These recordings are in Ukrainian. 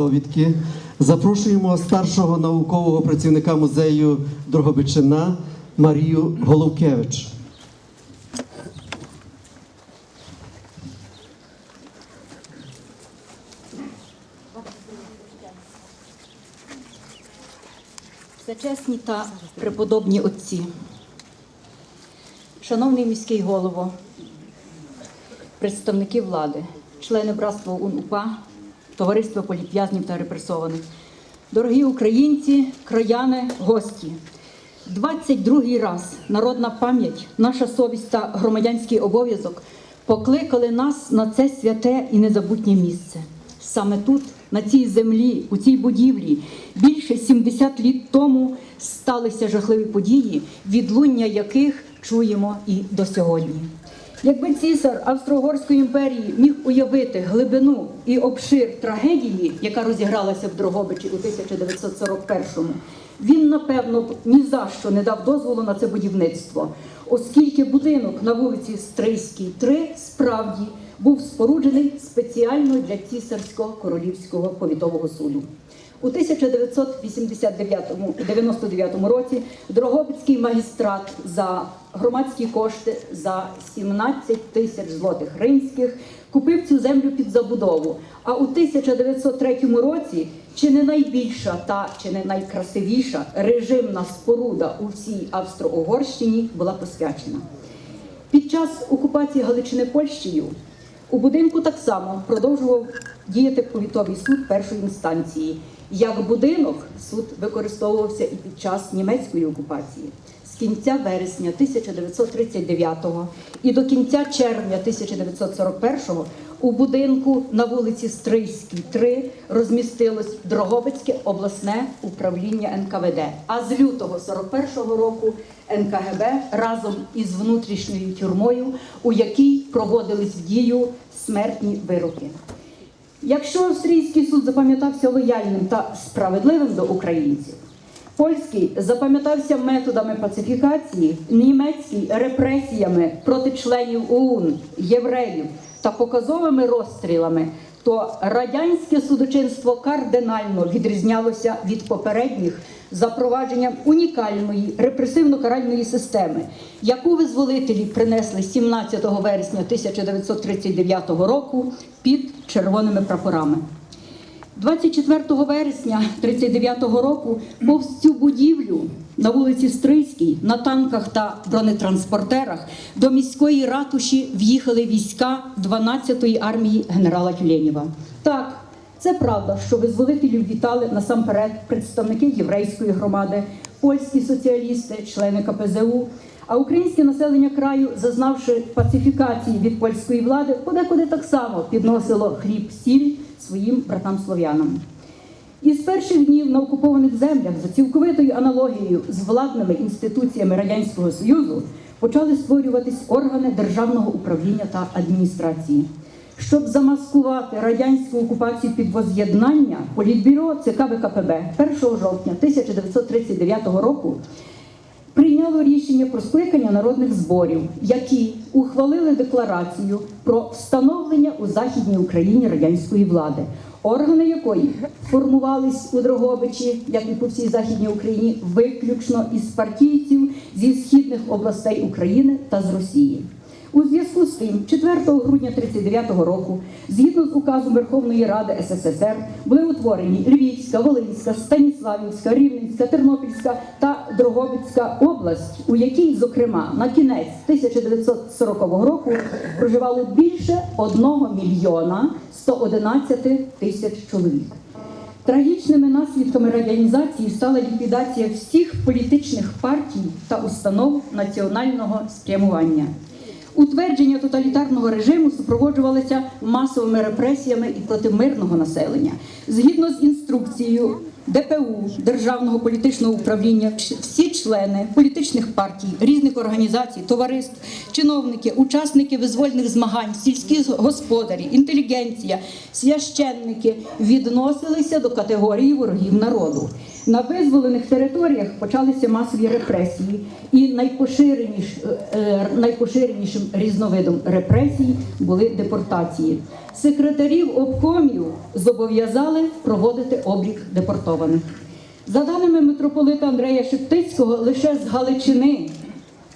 довідки. Запрошуємо старшого наукового працівника музею Дрогобичина Марію Головкевич. Всечесні та преподобні отці, шановний міський голово, представники влади, члени братства УНУПА, товариства політв'язнів та репресованих, дорогі українці, краяни, гості. 22-й раз народна пам'ять, наша совість та громадянський обов'язок покликали нас на це святе і незабутнє місце. Саме тут, на цій землі, у цій будівлі, більше 70 літ тому сталися жахливі події, відлуння яких чуємо і до сьогодні. Якби цісар Австро-Угорської імперії міг уявити глибину і обшир трагедії, яка розігралася в Дрогобичі у 1941-му, він напевно ні за що не дав дозволу на це будівництво, оскільки будинок на вулиці Стрийській, 3 справді був споруджений спеціально для цісарського королівського повітового суду. У 1989 році Дрогобицький магістрат за громадські кошти за 17 тисяч злотих римських купив цю землю під забудову. А у 1903 році чи не найбільша та чи не найкрасивіша режимна споруда у всій Австро-Угорщині була посвячена. Під час окупації Галичини Польщею у будинку так само продовжував діяти повітовий суд першої інстанції. Як будинок суд використовувався і під час німецької окупації. З кінця вересня 1939 і до кінця червня 1941 у будинку на вулиці Стрийській, 3 розмістилось Дрогобицьке обласне управління НКВД. А з лютого 41-го року НКГБ разом із внутрішньою тюрмою, у якій проводились в дію смертні вироки. Якщо австрійський суд запам'ятався лояльним та справедливим до українців, польський запам'ятався методами пацифікації, німецький репресіями проти членів ОУН, євреїв та показовими розстрілами, то радянське судочинство кардинально відрізнялося від попередніх запровадженням унікальної репресивно-каральної системи, яку визволителі принесли 17 вересня 1939 року під червоними прапорами. 24 вересня 39-го року повз цю будівлю на вулиці Стрийській на танках та бронетранспортерах до міської ратуші в'їхали війська 12-ї армії генерала Тюленєва. Так, це правда, що визволителів вітали насамперед представники єврейської громади, польські соціалісти, члени КПЗУ. А українське населення краю, зазнавши пацифікації від польської влади, подекуди так само підносило хліб сіль своїм братам слов'янам. Із перших днів на окупованих землях за цілковитою аналогією з владними інституціями Радянського Союзу почали створюватись органи державного управління та адміністрації. Щоб замаскувати радянську окупацію під воз'єднання, політбюро ЦК ВКПБ 1 жовтня 1939 року прийняло рішення про скликання народних зборів, які ухвалили декларацію про встановлення у Західній Україні радянської влади, органи якої формувались у Дрогобичі, як і по всій Західній Україні, виключно із партійців зі східних областей України та з Росії. У зв'язку з тим, 4 грудня 1939 року, згідно з указом Верховної Ради СССР, були утворені Львівська, Волинська, Станіславівська, Рівненська, Тернопільська та Дрогобицька область, у якій, зокрема, на кінець 1940 року проживало більше 1 мільйона 111 тисяч чоловік. Трагічними наслідками радянізації стала ліквідація всіх політичних партій та установ національного спрямування. Утвердження тоталітарного режиму супроводжувалося масовими репресіями і проти мирного населення. Згідно з інструкцією ДПУ Державного політичного управління, всі члени політичних партій, різних організацій, товариств, чиновники, учасники визвольних змагань, сільські господарі, інтелігенція, священники відносилися до категорії ворогів народу. На визволених територіях почалися масові репресії, і найпоширеніш, е, найпоширенішим різновидом репресій були депортації. Секретарів обкомів зобов'язали проводити облік депортованих. За даними митрополита Андрея Шептицького, лише з Галичини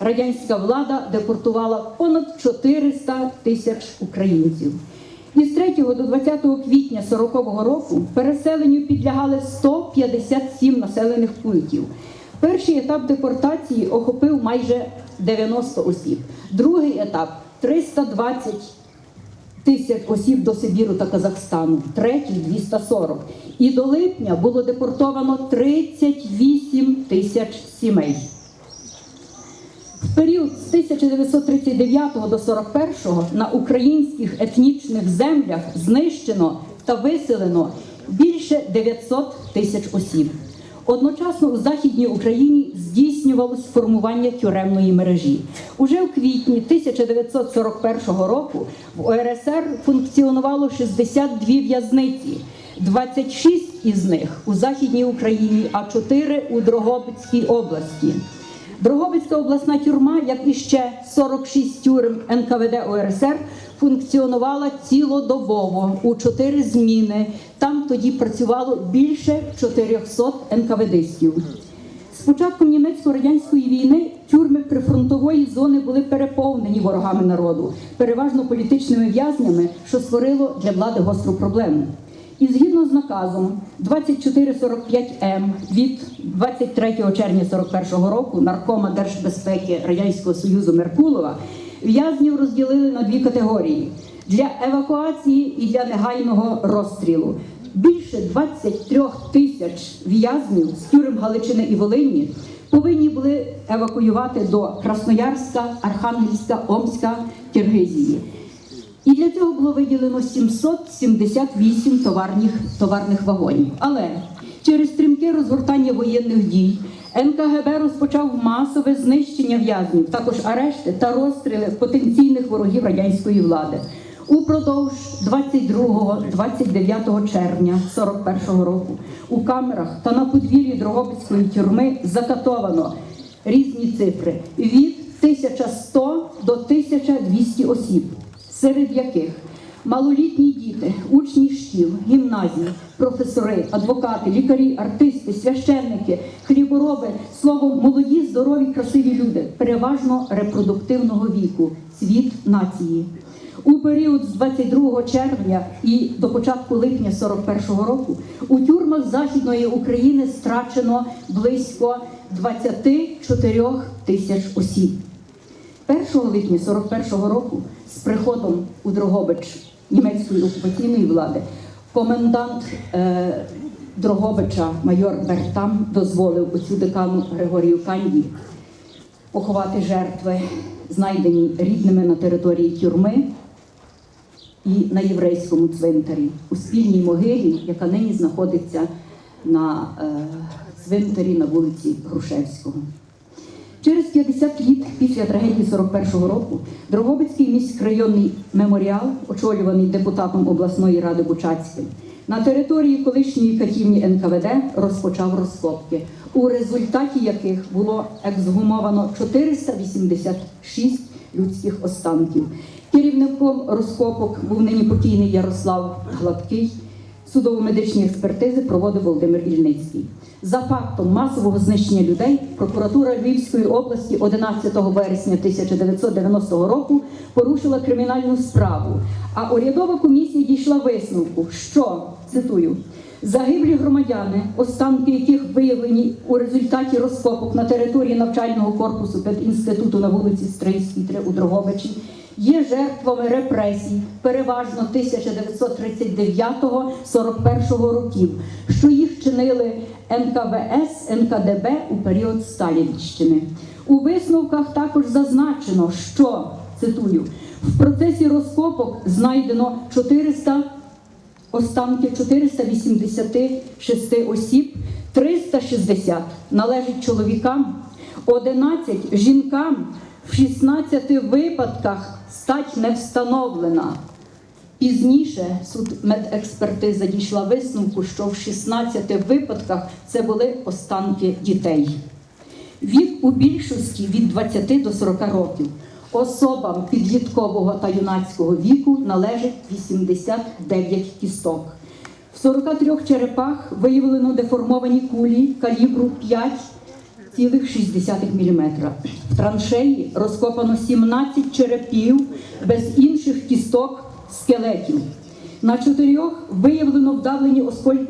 радянська влада депортувала понад 400 тисяч українців. Із 3 до 20 квітня 40-го року переселенню підлягали 157 населених пунктів. Перший етап депортації охопив майже 90 осіб. Другий етап 320 тисяч осіб до Сибіру та Казахстану, третій 240. І до липня було депортовано 38 тисяч сімей. В період з 1939 до 41 на українських етнічних землях знищено та виселено більше 900 тисяч осіб. Одночасно у Західній Україні здійснювалось формування тюремної мережі. Уже в квітні 1941 року в ОРСР функціонувало 62 в'язниці. 26 із них у Західній Україні, а 4 у Дрогобицькій області. Дрогобицька обласна тюрма, як і ще 46 тюрем НКВД УРСР, функціонувала цілодобово у чотири зміни. Там тоді працювало більше 400 НКВДистів. З початком німецько-радянської війни тюрми прифронтової зони були переповнені ворогами народу, переважно політичними в'язнями, що створило для влади гостру проблему. І згідно з наказом 2445М від 23 червня 41 року наркома Держбезпеки Радянського Союзу Меркулова в'язнів розділили на дві категорії для евакуації і для негайного розстрілу. Більше 23 тисяч в'язнів з тюрем Галичини і Волині повинні були евакуювати до Красноярська, Архангельська, Омська, Киргизії. І для цього було виділено 778 товарних, товарних вагонів. Але через стрімке розгортання воєнних дій НКГБ розпочав масове знищення в'язнів, також арешти та розстріли потенційних ворогів радянської влади. Упродовж 22-29 червня 41 року у камерах та на подвір'ї Дрогобицької тюрми закатовано різні цифри від 1100 до 1200 осіб, серед яких малолітні діти, учні шкіл, гімназій, професори, адвокати, лікарі, артисти, священники, хлібороби, словом, молоді, здорові, красиві люди, переважно репродуктивного віку, цвіт нації. У період з 22 червня і до початку липня 41 року у тюрмах Західної України страчено близько 24 тисяч осіб. 1 липня 41-го року з приходом у Дрогобич німецької окупаційної влади комендант е, Дрогобича майор Бертам дозволив оцю декану Григорію Канді поховати жертви, знайдені рідними на території тюрми і на єврейському цвинтарі у спільній могилі, яка нині знаходиться на е, цвинтарі на вулиці Грушевського. Через 50 літ після трагедії 41-го року Дрогобицький міськрайонний меморіал, очолюваний депутатом обласної ради Бучацької, на території колишньої катівні НКВД розпочав розкопки, у результаті яких було ексгумовано 486 людських останків. Керівником розкопок був нині покійний Ярослав Гладкий. Судово-медичні експертизи проводив Володимир Ільницький. За фактом масового знищення людей прокуратура Львівської області 11 вересня 1990 року порушила кримінальну справу. А урядова комісія дійшла висновку, що цитую. Загиблі громадяни, останки яких виявлені у результаті розкопок на території навчального корпусу педінституту на вулиці Стрийській 3 у Дрогобичі, є жертвами репресій, переважно 1939-41 років, що їх чинили НКВС, НКДБ у період Сталінщини. У висновках також зазначено, що цитую, в процесі розкопок знайдено 400 останки 486 осіб, 360 належить чоловікам, 11 жінкам, в 16 випадках стать не встановлена. Пізніше суд медекспертиза дійшла висновку, що в 16 випадках це були останки дітей. Вік у більшості від 20 до 40 років. Особам підліткового та юнацького віку належить 89 кісток. В 43 черепах виявлено деформовані кулі калібру 5,6 мм. В траншеї розкопано 17 черепів без інших кісток скелетів. На чотирьох виявлено вдавлені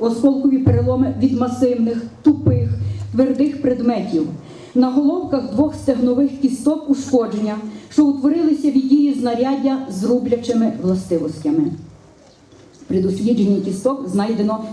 осколкові переломи від масивних, тупих, твердих предметів. На головках двох стегнових кісток ушкодження, що утворилися від дії знаряддя з рублячими властивостями. При дослідженні кісток знайдено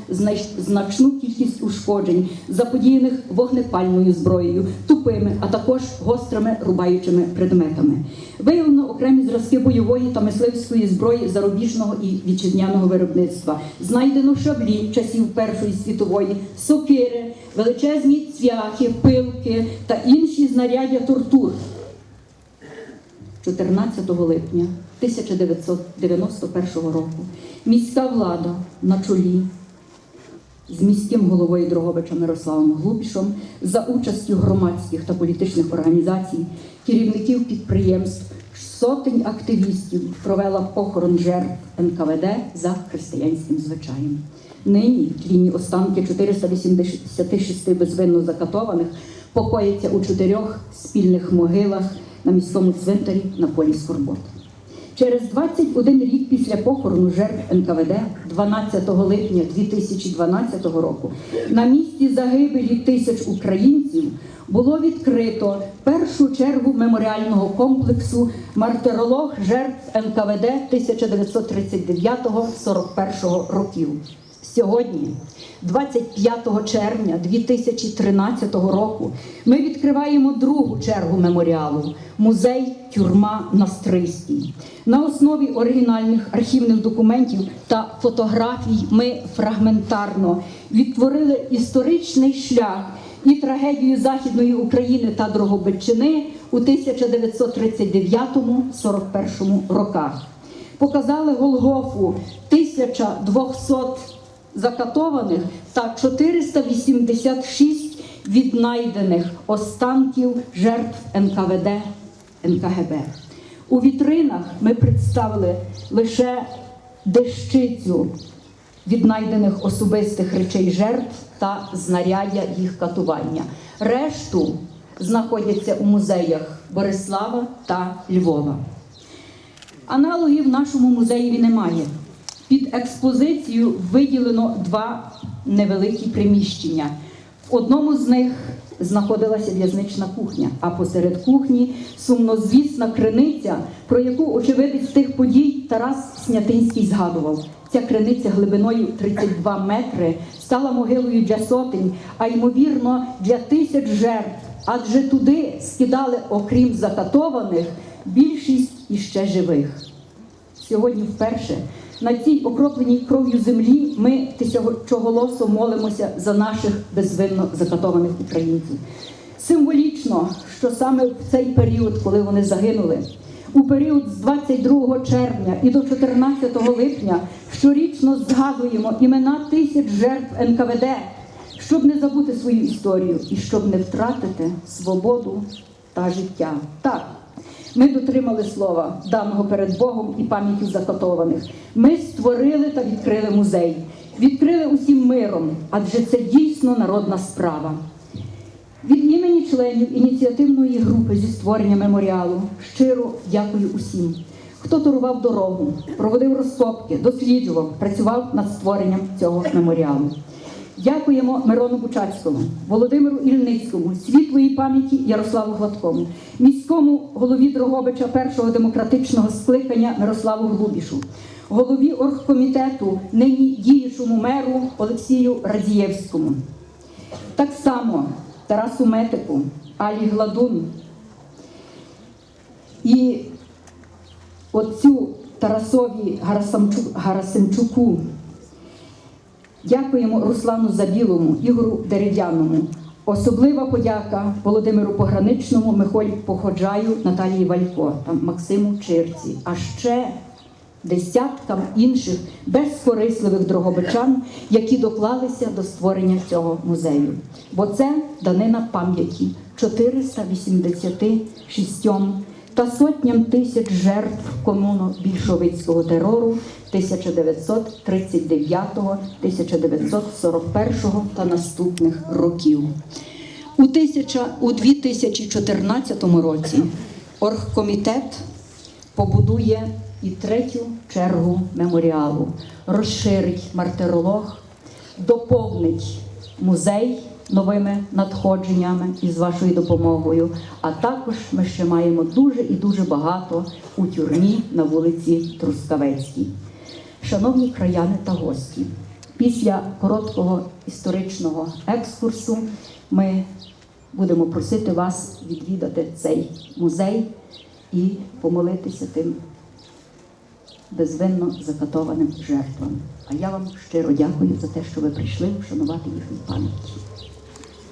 значну кількість ушкоджень, заподіяних вогнепальною зброєю, тупими, а також гострими рубаючими предметами. Виявлено окремі зразки бойової та мисливської зброї зарубіжного і вітчизняного виробництва. Знайдено шаблі часів Першої світової, сокири, величезні цвяхи, пилки та інші знаряддя тортур. 14 липня 1991 року міська влада на чолі з міським головою Дрогобича Мирославом Глубішом за участю громадських та політичних організацій, керівників підприємств, сотень активістів провела похорон жертв НКВД за християнським звичаєм. Нині тлінні останки 486 безвинно закатованих покояться у чотирьох спільних могилах на міському цвинтарі на полі Скорботи. Через 21 рік після похорону жертв НКВД, 12 липня 2012 року, на місці загибелі тисяч українців було відкрито першу чергу меморіального комплексу Мартиролог жертв НКВД 1939-41 років. Сьогодні, 25 червня 2013 року, ми відкриваємо другу чергу меморіалу музей Тюрма на Стрийській. На основі оригінальних архівних документів та фотографій ми фрагментарно відтворили історичний шлях і трагедію Західної України та Дрогобичини у 1939-41 роках. Показали Голгофу 1200 закатованих та 486 віднайдених останків жертв НКВД НКГБ. У вітринах ми представили лише дещицю віднайдених особистих речей жертв та знаряддя їх катування. Решту знаходяться у музеях Борислава та Львова. Аналогів в нашому музеєві немає. Під експозицію виділено два невеликі приміщення. В одному з них знаходилася в'язнична кухня, а посеред кухні сумнозвісна криниця, про яку очевидець тих подій Тарас Снятинський згадував. Ця криниця глибиною 32 метри стала могилою для сотень, а ймовірно для тисяч жертв, адже туди скидали, окрім закатованих, більшість іще живих. Сьогодні вперше на цій окропленій кров'ю землі ми тисячоголосо молимося за наших безвинно закатованих українців. Символічно, що саме в цей період, коли вони загинули, у період з 22 червня і до 14 липня щорічно згадуємо імена тисяч жертв НКВД, щоб не забути свою історію і щоб не втратити свободу та життя. Так, ми дотримали слова, даного перед Богом і пам'яттю закатованих. Ми створили та відкрили музей, відкрили усім миром, адже це дійсно народна справа. Від імені членів ініціативної групи зі створення меморіалу щиро дякую усім, хто турував дорогу, проводив розкопки, досліджував, працював над створенням цього меморіалу. Дякуємо Мирону Бучацькому, Володимиру Ільницькому, світлої пам'яті Ярославу Гладкому, міському голові Дрогобича першого демократичного скликання Мирославу Глубішу, голові оргкомітету, нині діючому меру Олексію Радієвському. Так само Тарасу Метику, Алі Гладун і отцю Тарасові Гарасимчуку. Дякуємо Руслану Забілому, Ігору Дерев'яному. Особлива подяка Володимиру Пограничному, Михолі Походжаю, Наталії Валько та Максиму Чирці. А ще десяткам інших безкорисливих дрогобичан, які доклалися до створення цього музею. Бо це данина пам'яті 486 та сотням тисяч жертв комуну більшовицького терору 1939-1941 та наступних років. У, тисяча, у 2014 році оргкомітет побудує і третю чергу меморіалу, розширить мартиролог, доповнить музей новими надходженнями і з вашою допомогою. А також ми ще маємо дуже і дуже багато у тюрмі на вулиці Трускавецькій. Шановні краяни та гості, після короткого історичного екскурсу ми будемо просити вас відвідати цей музей і помолитися тим безвинно закатованим жертвам. А я вам щиро дякую за те, що ви прийшли вшанувати їхню пам'ять.